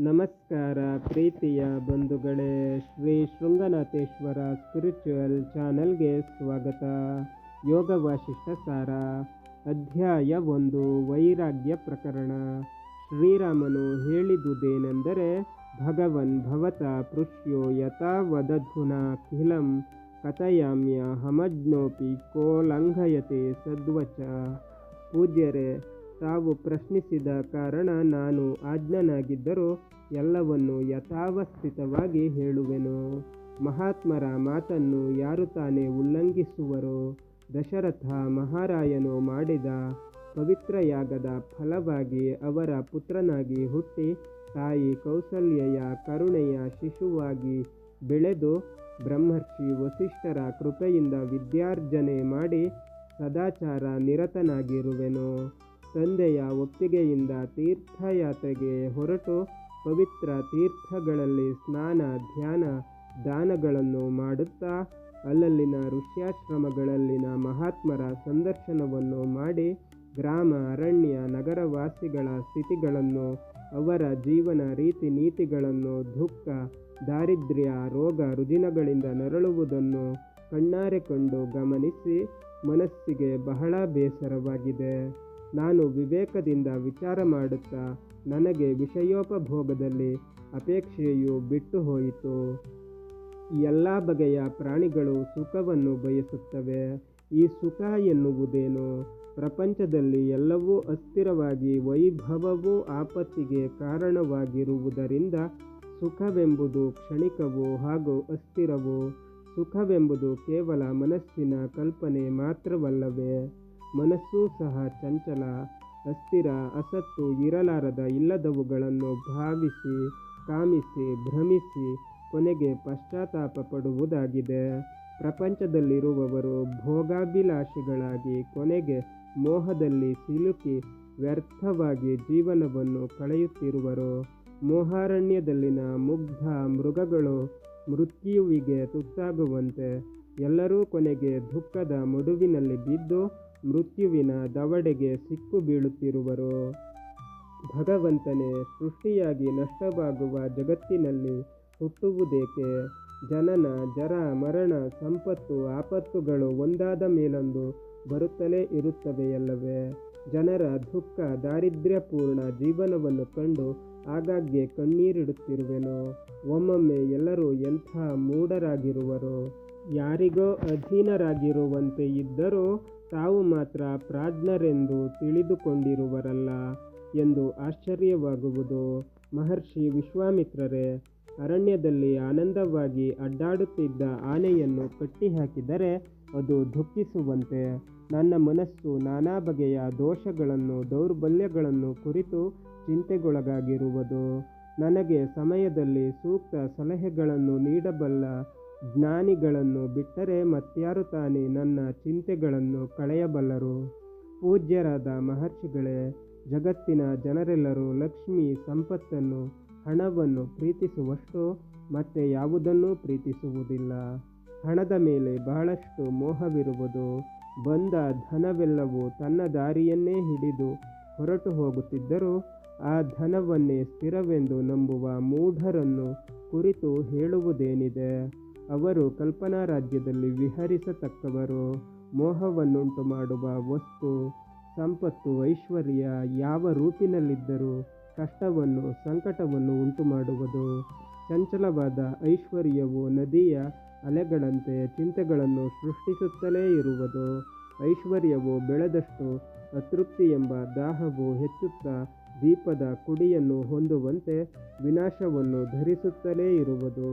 ನಮಸ್ಕಾರ ಪ್ರೀತಿಯ ಬಂಧುಗಳೇ, ಶ್ರೀ ಶೃಂಗನಾಥೇಶ್ವರ ಸ್ಪಿರಿಚುವಲ್ ಚಾನೆಲ್ಗೆ ಸ್ವಾಗತ. ಯೋಗ ವಾಸಿಷ್ಠ ಸಾರ, ಅಧ್ಯಾಯ ಒಂದು, ವೈರಾಗ್ಯ ಪ್ರಕರಣ. ಶ್ರೀರಾಮನು ಹೇಳಿದುದೇನೆಂದರೆ, ಭಗವನ್ ಭವತ ಪೃಷ್ಯೋ ಯಥಾ ಖಿಲಂ ಕಥಯಾಮ್ಯ ಹಮಜ್ಞೋಪಿ ಕೋ ಲಂಘಯತೆ ಸದ್ವಚ. ಪೂಜ್ಯರೇ ತಾವು ಪ್ರಶ್ನಿಸಿದ ಕಾರಣ ನಾನು ಆಜ್ಞನಾಗಿದ್ದರೂ ಎಲ್ಲವನ್ನು ಯಥಾವಸ್ಥಿತವಾಗಿ ಹೇಳುವೆನು. ಮಹಾತ್ಮರ ಮಾತನ್ನು ಯಾರು ತಾನೇ ಉಲ್ಲಂಘಿಸುವರೋ? ದಶರಥ ಮಹಾರಾಯನು ಮಾಡಿದ ಪವಿತ್ರ ಯಾಗದ ಫಲವಾಗಿ ಅವರ ಪುತ್ರನಾಗಿ ಹುಟ್ಟಿ ತಾಯಿ ಕೌಸಲ್ಯೆಯ ಕರುಣೆಯ ಶಿಶುವಾಗಿ ಬೆಳೆದು ಬ್ರಹ್ಮರ್ಷಿ ವಸಿಷ್ಠರ ಕೃಪೆಯಿಂದ ವಿದ್ಯಾರ್ಜನೆ ಮಾಡಿ ಸದಾಚಾರ ನಿರತನಾಗಿರುವೆನು. ತಂದೆಯ ಒಪ್ಪಿಗೆಯಿಂದ ತೀರ್ಥಯಾತ್ರೆಗೆ ಹೊರಟು ಪವಿತ್ರ ತೀರ್ಥಗಳಲ್ಲಿ ಸ್ನಾನ, ಧ್ಯಾನ, ದಾನಗಳನ್ನು ಮಾಡುತ್ತಾ ಅಲ್ಲಲ್ಲಿನ ಋಷ್ಯಾಶ್ರಮಗಳಲ್ಲಿನ ಮಹಾತ್ಮರ ಸಂದರ್ಶನವನ್ನು ಮಾಡಿ ಗ್ರಾಮ, ಅರಣ್ಯ, ನಗರವಾಸಿಗಳ ಸ್ಥಿತಿಗಳನ್ನು, ಅವರ ಜೀವನ ರೀತಿ ನೀತಿಗಳನ್ನು, ದುಃಖ, ದಾರಿದ್ರ್ಯ, ರೋಗ, ರುಜಿನಗಳಿಂದ ನರಳುವುದನ್ನು ಕಣ್ಣಾರೆ ಕಂಡು ಗಮನಿಸಿ ಮನಸ್ಸಿಗೆ ಬಹಳ ಬೇಸರವಾಗಿದೆ. ನಾನು ವಿವೇಕದಿಂದ ವಿಚಾರ ಮಾಡುತ್ತಾ ನನಗೆ ವಿಷಯೋಪಭೋಗದಲ್ಲಿ ಅಪೇಕ್ಷೆಯು ಬಿಟ್ಟು ಹೋಯಿತು ಎಲ್ಲ ಬಗೆಯ ಪ್ರಾಣಿಗಳು ಸುಖವನ್ನು ಬಯಸುತ್ತವೆ. ಈ ಸುಖ ಎನ್ನುವುದೇನು? ಪ್ರಪಂಚದಲ್ಲಿ ಎಲ್ಲವೂ ಅಸ್ಥಿರವಾಗಿ ವೈಭವವೂ ಆಪತ್ತಿಗೆ ಕಾರಣವಾಗಿರುವುದರಿಂದ ಸುಖವೆಂಬುದು ಕ್ಷಣಿಕವು ಹಾಗೂ ಅಸ್ಥಿರವು, ಸುಖವೆಂಬುದು ಕೇವಲ ಮನಸ್ಸಿನ ಕಲ್ಪನೆ ಮಾತ್ರವಲ್ಲವೇ? ಮನಸ್ಸೂ ಸಹ ಚಂಚಲ, ಅಸ್ಥಿರ, ಅಸತ್ತು ಇರಲಾರದ ಇಲ್ಲದವುಗಳನ್ನು ಭಾವಿಸಿ, ಕಾಮಿಸಿ, ಭ್ರಮಿಸಿ ಕೊನೆಗೆ ಪಶ್ಚಾತ್ತಾಪ ಪಡುವುದಾಗಿದೆ. ಪ್ರಪಂಚದಲ್ಲಿರುವವರು ಭೋಗಾಭಿಲಾಷಿಗಳಾಗಿ ಕೊನೆಗೆ ಮೋಹದಲ್ಲಿ ಸಿಲುಕಿ ವ್ಯರ್ಥವಾಗಿ ಜೀವನವನ್ನು ಕಳೆಯುತ್ತಿರುವರು. ಮೋಹಾರಣ್ಯದಲ್ಲಿನ ಮುಗ್ಧ ಮೃಗಗಳು ಮೃತ್ಯುವಿಗೆ ತುತ್ತಾಗುವಂತೆ ಎಲ್ಲರೂ ಕೊನೆಗೆ ದುಃಖದ ಮಡುವಿನಲ್ಲಿ ಬಿದ್ದು ಮೃತ್ಯುವಿನ ದವಡೆಗೆ ಸಿಕ್ಕು ಬೀಳುತ್ತಿರುವರು. ಭಗವಂತನೇ, ಸೃಷ್ಟಿಯಾಗಿ ನಷ್ಟವಾಗುವ ಜಗತ್ತಿನಲ್ಲಿ ಹುಟ್ಟುವುದೇಕೆ? ಜನನ, ಜರ, ಮರಣ, ಸಂಪತ್ತು, ಆಪತ್ತುಗಳು ಒಂದಾದ ಮೇಲೊಂದು ಬರುತ್ತಲೇ ಇರುತ್ತವೆಯಲ್ಲವೇ? ಜನರ ದುಃಖ, ದಾರಿದ್ರ್ಯಪೂರ್ಣ ಜೀವನವನ್ನು ಕಂಡು ಆಗಾಗ್ಗೆ ಕಣ್ಣೀರಿಡುತ್ತಿರುವೆನು. ಒಮ್ಮೊಮ್ಮೆ ಎಲ್ಲರೂ ಎಂಥ ಮೂಢರಾಗಿರುವರು? ಯಾರಿಗೋ ಅಧೀನರಾಗಿರುವಂತೆ ಇದ್ದರೂ ತಾವು ಮಾತ್ರ ಪ್ರಾಜ್ಞರೆಂದು ತಿಳಿದುಕೊಂಡಿರುವರಲ್ಲ ಎಂದು ಆಶ್ಚರ್ಯವಾಗುವುದು. ಮಹರ್ಷಿ ವಿಶ್ವಾಮಿತ್ರರೇ, ಅರಣ್ಯದಲ್ಲಿ ಆನಂದವಾಗಿ ಅಡ್ಡಾಡುತ್ತಿದ್ದ ಆನೆಯನ್ನು ಕಟ್ಟಿಹಾಕಿದರೆ ಅದು ದುಃಖಿಸುವಂತೆ. ನನ್ನ ಮನಸ್ಸು ನಾನಾ ಬಗೆಯ ದೋಷಗಳನ್ನು, ದೌರ್ಬಲ್ಯಗಳನ್ನು ಕುರಿತು ಚಿಂತೆಗೊಳಗಾಗಿರುವುದು. ನನಗೆ ಸಮಯದಲ್ಲಿ ಸೂಕ್ತ ಸಲಹೆಗಳನ್ನು ನೀಡಬಲ್ಲ ಜ್ಞಾನಿಗಳನ್ನು ಬಿಟ್ಟರೆ ಮತ್ಯಾರು ತಾನೇ ನನ್ನ ಚಿಂತೆಗಳನ್ನು ಕಳೆಯಬಲ್ಲರು. ಪೂಜ್ಯರಾದ ಮಹರ್ಷಿಗಳೇ, ಜಗತ್ತಿನ ಜನರೆಲ್ಲರೂ ಲಕ್ಷ್ಮಿ ಸಂಪತ್ತನ್ನು, ಹಣವನ್ನು ಪ್ರೀತಿಸುವಷ್ಟು ಮತ್ತೆ ಯಾವುದನ್ನೂ ಪ್ರೀತಿಸುವುದಿಲ್ಲ. ಹಣದ ಮೇಲೆ ಬಹಳಷ್ಟು ಮೋಹವಿರುವುದು, ಬಂದ ಧನವೆಲ್ಲವೂ ತನ್ನ ದಾರಿಯನ್ನೇ ಹಿಡಿದು ಹೊರಟು ಹೋಗುತ್ತಿದ್ದರೂ ಆ ಧನವನ್ನೇ ಸ್ಥಿರವೆಂದು ನಂಬುವ ಮೂಢರನ್ನು ಕುರಿತು ಹೇಳುವುದೇನಿದೆ? ಅವರು ಕಲ್ಪನಾ ರಾಜ್ಯದಲ್ಲಿ ವಿಹರಿಸತಕ್ಕವರು. ಮೋಹವನ್ನುಂಟು ಮಾಡುವ ವಸ್ತು, ಸಂಪತ್ತು, ಐಶ್ವರ್ಯ ಯಾವ ರೂಪಿನಲ್ಲಿದ್ದರೂ ಕಷ್ಟವನ್ನು, ಸಂಕಟವನ್ನು ಉಂಟು ಮಾಡುವುದು ಚಂಚಲವಾದ ಐಶ್ವರ್ಯವು ನದಿಯ ಅಲೆಗಳಂತೆ ಚಿಂತೆಗಳನ್ನು ಸೃಷ್ಟಿಸುತ್ತಲೇ ಇರುವುದು. ಐಶ್ವರ್ಯವು ಬೆಳೆದಷ್ಟು ಅತೃಪ್ತಿ ಎಂಬ ದಾಹವು ಹೆಚ್ಚುತ್ತಾ ದೀಪದ ಕುಡಿಯನ್ನು ಹೊಂದುವಂತೆ ವಿನಾಶವನ್ನು ಧರಿಸುತ್ತಲೇ ಇರುವುದು.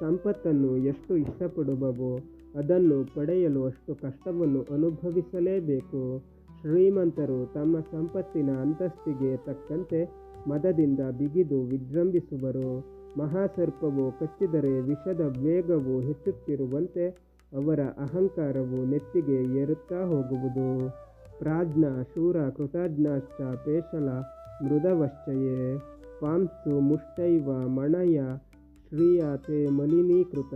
ಸಂಪತ್ತನ್ನು ಎಷ್ಟು ಇಷ್ಟಪಡುವವೋ ಅದನ್ನು ಪಡೆಯಲು ಅಷ್ಟು ಕಷ್ಟವನ್ನು ಅನುಭವಿಸಲೇಬೇಕು. ಶ್ರೀಮಂತರು ತಮ್ಮ ಸಂಪತ್ತಿನ ಅಂತಸ್ತಿಗೆ ತಕ್ಕಂತೆ ಮದದಿಂದ ಬಿಗಿದು ವಿಜೃಂಭಿಸುವರು. ಮಹಾಸರ್ಪವು ಕಚ್ಚಿದರೆ ವಿಷದ ವೇಗವು ಹೆಚ್ಚುತ್ತಿರುವಂತೆ ಅವರ ಅಹಂಕಾರವು ನೆತ್ತಿಗೆ ಏರುತ್ತಾ ಹೋಗುವುದು. ಪ್ರಾಜ್ಞ ಶೂರ ಕೃತಜ್ಞಾಶ್ಚ ಪೇಶಲ ಮೃದವಶ್ಚಯೇ. ಪಾಂಸು ಮುಷ್ಟೈವ ಮಣಯ ಶ್ರೀಯಾತೆ ಮಲಿನೀಕೃತ.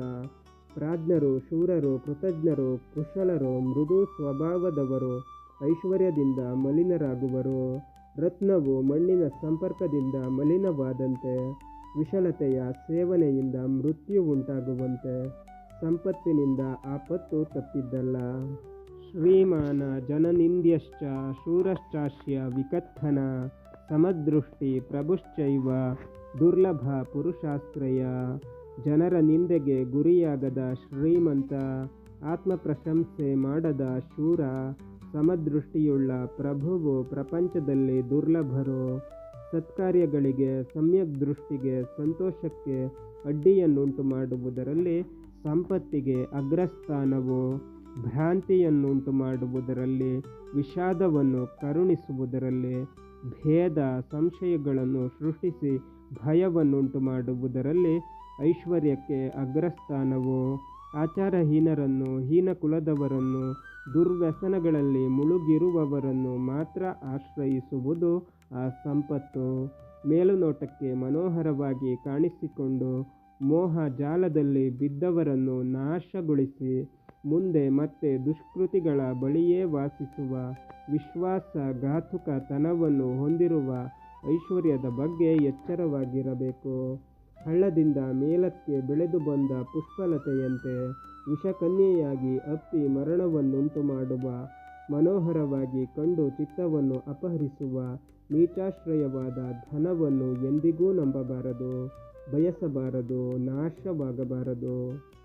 ಪ್ರಾಜ್ಞರು, ಶೂರರು, ಕೃತಜ್ಞರು, ಕುಶಲರು, ಮೃದು ಸ್ವಭಾವದವರು, ಐಶ್ವರ್ಯದಿಂದ ಮಲಿನರಾಗುವರು. ರತ್ನವು ಮಣ್ಣಿನ ಸಂಪರ್ಕದಿಂದ ಮಲಿನವಾದಂತೆ, ವಿಶಲತೆಯ ಸೇವನೆಯಿಂದ ಮೃತ್ಯು ಉಂಟಾಗುವಂತೆ, ಸಂಪತ್ತಿನಿಂದ ಆಪತ್ತು ತಪ್ಪಿದ್ದಲ್ಲ. ಶ್ರೀಮಾನ ಜನನಿಂದ್ಯಶ್ಚ, ಶೂರಶ್ಚಾಶ್ಯ ವಿಕಥನ ಸಮದೃಷ್ಟಿ ಪ್ರಭುಶ್ಚೈವ, ದುರ್ಲಭ ಪುರುಷಾಶ್ರಯ, ಜನರ ನಿಂದೆಗೆ ಗುರಿಯಾಗದ ಶ್ರೀಮಂತ ಆತ್ಮ ಪ್ರಶಂಸೆ ಮಾಡದ ಶೂರ, ಸಮದೃಷ್ಟಿಯುಳ್ಳ ಪ್ರಭುವು ಪ್ರಪಂಚದಲ್ಲಿ ದುರ್ಲಭರು, ಸತ್ಕಾರ್ಯಗಳಿಗೆ, ಸಮ್ಯಕ್ ದೃಷ್ಟಿಗೆ, ಸಂತೋಷಕ್ಕೆ ಅಡ್ಡಿಯನ್ನುಂಟು ಮಾಡುವುದರಲ್ಲಿ ಸಂಪತ್ತಿಗೆ ಅಗ್ರಸ್ಥಾನವು, ಭ್ರಾಂತಿಯನ್ನುಂಟು ಮಾಡುವುದರಲ್ಲಿ ವಿಷಾದವನ್ನು ಕರುಣಿಸುವುದರಲ್ಲಿ ಭೇದ ಸಂಶಯಗಳನ್ನು ಸೃಷ್ಟಿಸಿ ಭಯವನ್ನುಂಟು ಮಾಡುವುದರಲ್ಲಿ ಐಶ್ವರ್ಯಕ್ಕೆ ಅಗ್ರಸ್ಥಾನವು? ಆಚಾರಹೀನರನ್ನು ಹೀನ ಕುಲದವರನ್ನು ದುರ್ವ್ಯಸನಗಳಲ್ಲಿ ಮುಳುಗಿರುವವರನ್ನು ಮಾತ್ರ ಆಶ್ರಯಿಸುವುದು ಆ ಸಂಪತ್ತು. ಮೇಲುನೋಟಕ್ಕೆ ಮನೋಹರವಾಗಿ ಕಾಣಿಸಿಕೊಂಡು ಮೋಹ ಜಾಲದಲ್ಲಿ ಬಿದ್ದವರನ್ನು ನಾಶಗೊಳಿಸಿ ಮುಂದೆ ಮತ್ತೆ ದುಷ್ಕೃತಿಗಳ ಬಳಿಯೇ ವಾಸಿಸುವ ವಿಶ್ವಾಸಘಾತುಕತನವನ್ನು ಹೊಂದಿರುವ ಐಶ್ವರ್ಯದ ಬಗ್ಗೆ ಎಚ್ಚರವಾಗಿರಬೇಕು. ಹಳ್ಳದಿಂದ ಮೇಲಕ್ಕೆ ಬೆಳೆದು ಬಂದ ಪುಷ್ಪಲತೆಯಂತೆ ವಿಷಕನ್ಯೆಯಾಗಿ ಅಪ್ಪಿ ಮರಣವನ್ನುಂಟು ಮಾಡುವ ಮನೋಹರವಾಗಿ ಕಂಡು ಚಿತ್ತವನ್ನು ಅಪಹರಿಸುವ, ನೀಚಾಶ್ರಯವಾದ ಧನವನ್ನು ಎಂದಿಗೂ ನಂಬಬಾರದು, ಬಯಸಬಾರದು, ನಾಶವಾಗಬಾರದು.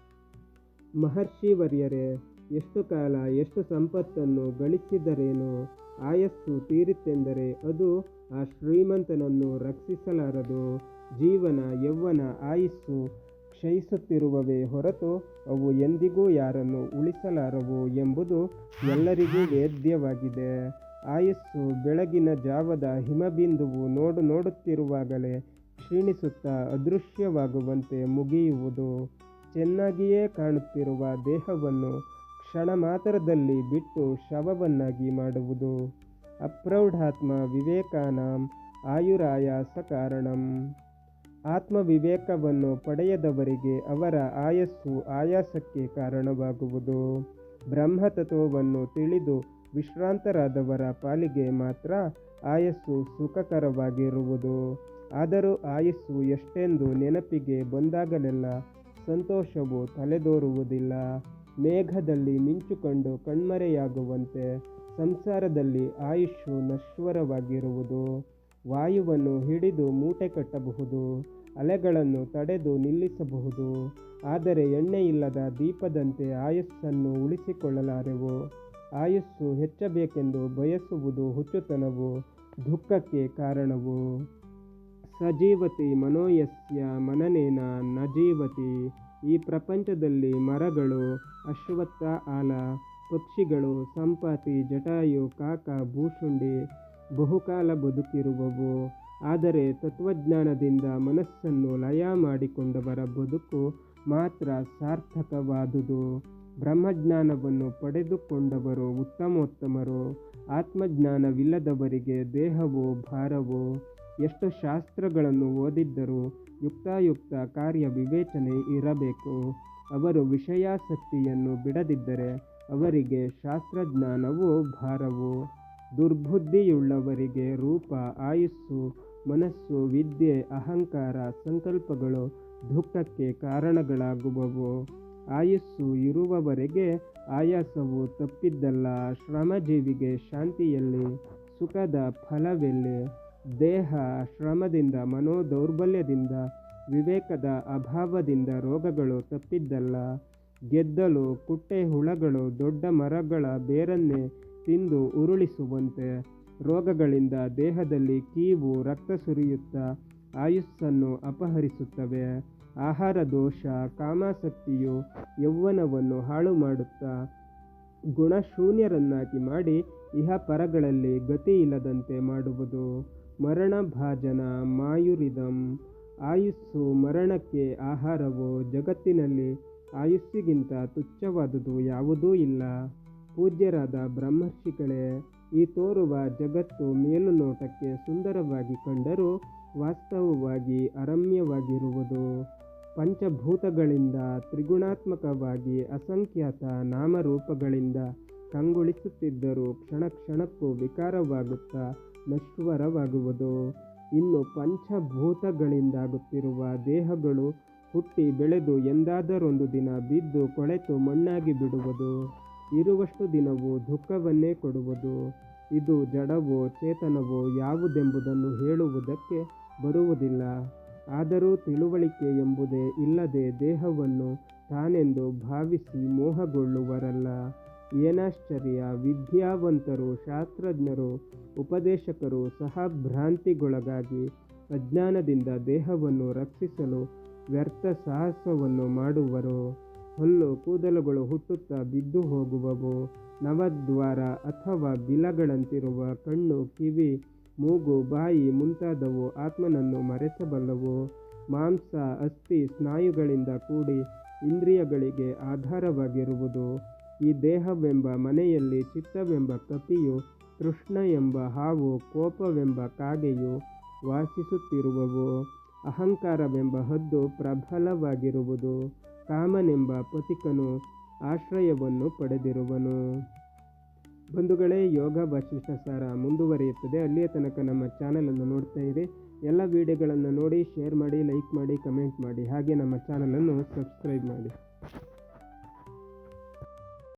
ಮಹರ್ಷಿವರ್ಯರೇ, ಎಷ್ಟು ಕಾಲ ಎಷ್ಟು ಸಂಪತ್ತನ್ನು ಗಳಿಸಿದರೇನು ಆಯಸ್ಸು ತೀರಿತೆಂದರೆ ಅದು ಆ ಶ್ರೀಮಂತನನ್ನು ರಕ್ಷಿಸಲಾರದು. ಜೀವನ ಯೌವನ ಆಯುಸ್ಸು ಕ್ಷಯಿಸುತ್ತಿರುವವೇ ಹೊರತು ಅವು ಎಂದಿಗೂ ಯಾರನ್ನು ಉಳಿಸಲಾರವು ಎಂಬುದು ಎಲ್ಲರಿಗೂ ವೇದ್ಯವಾಗಿದೆ. ಆಯಸ್ಸು ಬೆಳಗಿನ ಜಾವದ ಹಿಮಬಿಂದುವು ನೋಡು ನೋಡುತ್ತಿರುವಾಗಲೇ ಕ್ಷೀಣಿಸುತ್ತಾ ಅದೃಶ್ಯವಾಗುವಂತೆ ಮುಗಿಯುವುದು. ಚೆನ್ನಾಗಿಯೇ ಕಾಣುತ್ತಿರುವ ದೇಹವನ್ನು ಕ್ಷಣ ಮಾತ್ರದಲ್ಲಿ ಬಿಟ್ಟು ಶವವನ್ನಾಗಿ ಮಾಡುವುದು. ಅಪ್ರೌಢಾತ್ಮ ವಿವೇಕಾನಾಂ ಆಯುರಾಯಾಸ ಕಾರಣಂ ಆತ್ಮವಿವೇಕವನ್ನು ಪಡೆಯದವರಿಗೆ ಅವರ ಆಯಸ್ಸು ಆಯಾಸಕ್ಕೆ ಕಾರಣವಾಗುವುದು. ಬ್ರಹ್ಮತತ್ವವನ್ನು ತಿಳಿದು ವಿಶ್ರಾಂತರಾದವರ ಪಾಲಿಗೆ ಮಾತ್ರ ಆಯಸ್ಸು ಸುಖಕರವಾಗಿರುವುದು. ಆದರೂ ಆಯಸ್ಸು ಎಷ್ಟೆಂದು ನೆನಪಿಗೆ ಬಂದಾಗಲೆಲ್ಲ ಸಂತೋಷವು ತಲೆದೋರುವುದಿಲ್ಲ. ಮೇಘದಲ್ಲಿ ಮಿಂಚುಕೊಂಡು ಕಣ್ಮರೆಯಾಗುವಂತೆ ಸಂಸಾರದಲ್ಲಿ ಆಯುಷ್ಯು ನಶ್ವರವಾಗಿರುವುದು. ವಾಯುವನ್ನು ಹಿಡಿದು ಮೂಟೆ ಕಟ್ಟಬಹುದು. ಅಲೆಗಳನ್ನು ತಡೆದು ನಿಲ್ಲಿಸಬಹುದು. ಆದರೆ ಎಣ್ಣೆಯಿಲ್ಲದ ದೀಪದಂತೆ ಆಯಸ್ಸನ್ನು ಉಳಿಸಿಕೊಳ್ಳಲಾರೆವು. ಆಯುಸ್ಸು ಹೆಚ್ಚಬೇಕೆಂದು ಬಯಸುವುದು ಹುಚ್ಚುತನವು ದುಃಖಕ್ಕೆ ಕಾರಣವು? ಸಜೀವತಿ ಮನೋಯಸ್ಯ ಮನನೇನ ನ ಜೀವತಿ ಈ ಪ್ರಪಂಚದಲ್ಲಿ ಮರಗಳು, ಅಶ್ವತ್ಥ ಆಲ, ಪಕ್ಷಿಗಳು, ಸಂಪಾತಿ, ಜಟಾಯು, ಕಾಕ, ಭೂಷುಂಡಿ ಬಹುಕಾಲ ಬದುಕಿರುವವು. ಆದರೆ ತತ್ವಜ್ಞಾನದಿಂದ ಮನಸ್ಸನ್ನು ಲಯ ಮಾಡಿಕೊಂಡವರ ಬದುಕು ಮಾತ್ರ ಸಾರ್ಥಕವಾದುದು. ಬ್ರಹ್ಮಜ್ಞಾನವನ್ನು ಪಡೆದುಕೊಂಡವರು ಉತ್ತಮೋತ್ತಮರು. ಆತ್ಮಜ್ಞಾನವಿಲ್ಲದವರಿಗೆ ದೇಹವು, ಭಾರವು ಎಷ್ಟು ಶಾಸ್ತ್ರಗಳನ್ನು ಓದಿದ್ದರೂ ಯುಕ್ತಾಯುಕ್ತ ಕಾರ್ಯ ವಿವೇಚನೆ ಇರಬೇಕು. ಅವರು ವಿಷಯಾಸಕ್ತಿಯನ್ನು ಬಿಡದಿದ್ದರೆ ಅವರಿಗೆ ಶಾಸ್ತ್ರಜ್ಞಾನವು ಭಾರವು. ದುರ್ಬುದ್ಧಿಯುಳ್ಳವರಿಗೆ ರೂಪ, ಆಯುಸ್ಸು, ಮನಸ್ಸು, ವಿದ್ಯೆ, ಅಹಂಕಾರ, ಸಂಕಲ್ಪಗಳು ದುಃಖಕ್ಕೆ ಕಾರಣಗಳಾಗುವವು. ಆಯುಸ್ಸು ಇರುವವರೆಗೆ ಆಯಾಸವು ತಪ್ಪಿದ್ದಲ್ಲ, ಶ್ರಮಜೀವಿಗೆ ಶಾಂತಿಯಲ್ಲಿ, ಸುಖದ ಫಲವೆಲ್ಲಿ? ದೇಹ, ಶ್ರಮದಿಂದ, ಮನೋದೌರ್ಬಲ್ಯದಿಂದ, ವಿವೇಕದ ಅಭಾವದಿಂದ ರೋಗಗಳು ತಪ್ಪಿದ್ದಲ್ಲ. ಗೆದ್ದಲು ಕುಟ್ಟೆ ಹುಳಗಳು ದೊಡ್ಡ ಮರಗಳ ಬೇರನ್ನೇ ತಿಂದು ಉರುಳಿಸುವಂತೆ. ರೋಗಗಳಿಂದ ದೇಹದಲ್ಲಿ ಕೀವು, ರಕ್ತ ಸುರಿಯುತ್ತಾ ಆಯುಸ್ಸನ್ನು ಅಪಹರಿಸುತ್ತವೆ. ಆಹಾರ ದೋಷ, ಕಾಮಾಸಕ್ತಿಯು ಯೌವನವನ್ನು ಹಾಳು ಮಾಡುತ್ತಾ ಗುಣಶೂನ್ಯರನ್ನಾಗಿ ಮಾಡಿ ಇಹ ಪರಗಳಲ್ಲಿ ಗತಿ ಇಲ್ಲದಂತೆ ಮಾಡುವುದು. ಮರಣ ಭಾಜನ ಮಾಯುರಿದಂ. ಆಯುಸ್ಸು ಮರಣಕ್ಕೆ ಆಹಾರವು ಜಗತ್ತಿನಲ್ಲಿ ಆಯುಸ್ಸಿಗಿಂತ ತುಚ್ಛವಾದುದು ಯಾವುದೂ ಇಲ್ಲ. ಪೂಜ್ಯರಾದ ಬ್ರಹ್ಮರ್ಷಿಗಳೇ, ಈ ತೋರುವ ಜಗತ್ತು ಮೇಲುನೋಟಕ್ಕೆ ಸುಂದರವಾಗಿ ಕಂಡರೂ ವಾಸ್ತವವಾಗಿ ಅರಮ್ಯವಾಗಿರುವುದು. ಪಂಚಭೂತಗಳಿಂದ ತ್ರಿಗುಣಾತ್ಮಕವಾಗಿ ಅಸಂಖ್ಯಾತ ನಾಮರೂಪಗಳಿಂದ ಕಂಗೊಳಿಸುತ್ತಿದ್ದರೂ ಕ್ಷಣ ಕ್ಷಣಕ್ಕೂ ವಿಕಾರವಾಗುತ್ತಾ ನಶ್ವರವಾಗುವುದು. ಇನ್ನು ಪಂಚಭೂತಗಳಿಂದಾಗುತ್ತಿರುವ ದೇಹಗಳು ಹುಟ್ಟಿ ಬೆಳೆದು ಎಂದಾದರೊಂದು ದಿನ ಬಿದ್ದು ಕೊಳೆತು ಮಣ್ಣಾಗಿ ಬಿಡುವುದು. ಇರುವಷ್ಟು ದಿನವೂ ದುಃಖವನ್ನೇ ಕೊಡುವುದು. ಇದು ಜಡವೋ ಚೇತನವೋ ಯಾವುದೆಂಬುದನ್ನು ಹೇಳುವುದಕ್ಕೆ ಬರುವುದಿಲ್ಲ. ಆದರೂ ತಿಳುವಳಿಕೆ ಎಂಬುದೇ ಇಲ್ಲದೆ ದೇಹವನ್ನು ತಾನೆಂದು ಭಾವಿಸಿ ಮೋಹಗೊಳ್ಳುವರಲ್ಲ. ಏನಾಶ್ಚರ್ಯ ವಿದ್ಯಾವಂತರು, ಶಾಸ್ತ್ರಜ್ಞರು, ಉಪದೇಶಕರು ಸಹ ಭ್ರಾಂತಿಗೊಳಗಾಗಿ ಅಜ್ಞಾನದಿಂದ ದೇಹವನ್ನು ರಕ್ಷಿಸಲು ವ್ಯರ್ಥ ಸಾಹಸವನ್ನು ಮಾಡುವರು. ಹುಲ್ಲು ಕೂದಲುಗಳು ಹುಟ್ಟುತ್ತಾ ಬಿದ್ದು ಹೋಗುವವು. ನವದ್ವಾರ ಅಥವಾ ಬಿಲಗಳಂತಿರುವ ಕಣ್ಣು, ಕಿವಿ, ಮೂಗು, ಬಾಯಿ ಮುಂತಾದವು ಆತ್ಮನನ್ನು ಮರೆಸಬಲ್ಲವು ಮಾಂಸ, ಅಸ್ಥಿ, ಸ್ನಾಯುಗಳಿಂದ ಕೂಡಿ ಇಂದ್ರಿಯಗಳಿಗೆ ಆಧಾರವಾಗಿರುವುದು. ಈ ದೇಹವೆಂಬ ಮನೆಯಲ್ಲಿ ಚಿತ್ತವೆಂಬ ಕಪಿಯು ತೃಷ್ಣ ಎಂಬ ಹಾವು ಕೋಪವೆಂಬ ಕಾಗೆಯು ವಾಸಿಸುತ್ತಿರುವವು. ಅಹಂಕಾರವೆಂಬ ಹದ್ದು ಪ್ರಬಲವಾಗಿರುವುದು. ಕಾಮನೆಂಬ ಪತಿಕನು ಆಶ್ರಯವನ್ನು ಪಡೆದಿರುವನು. ಬಂಧುಗಳೇ, ಯೋಗ ವಾಸಿಷ್ಠ ಸಾರ ಮುಂದುವರಿಯುತ್ತದೆ. ಅಲ್ಲಿಯ ತನಕ ನಮ್ಮ ಚಾನಲನ್ನು ನೋಡ್ತಾ ಇದೆ ಎಲ್ಲ ವಿಡಿಯೋಗಳನ್ನು ನೋಡಿ, ಶೇರ್ ಮಾಡಿ, ಲೈಕ್ ಮಾಡಿ, ಕಮೆಂಟ್ ಮಾಡಿ. ಹಾಗೆ ನಮ್ಮ ಚಾನಲನ್ನು ಸಬ್ಸ್ಕ್ರೈಬ್ ಮಾಡಿ.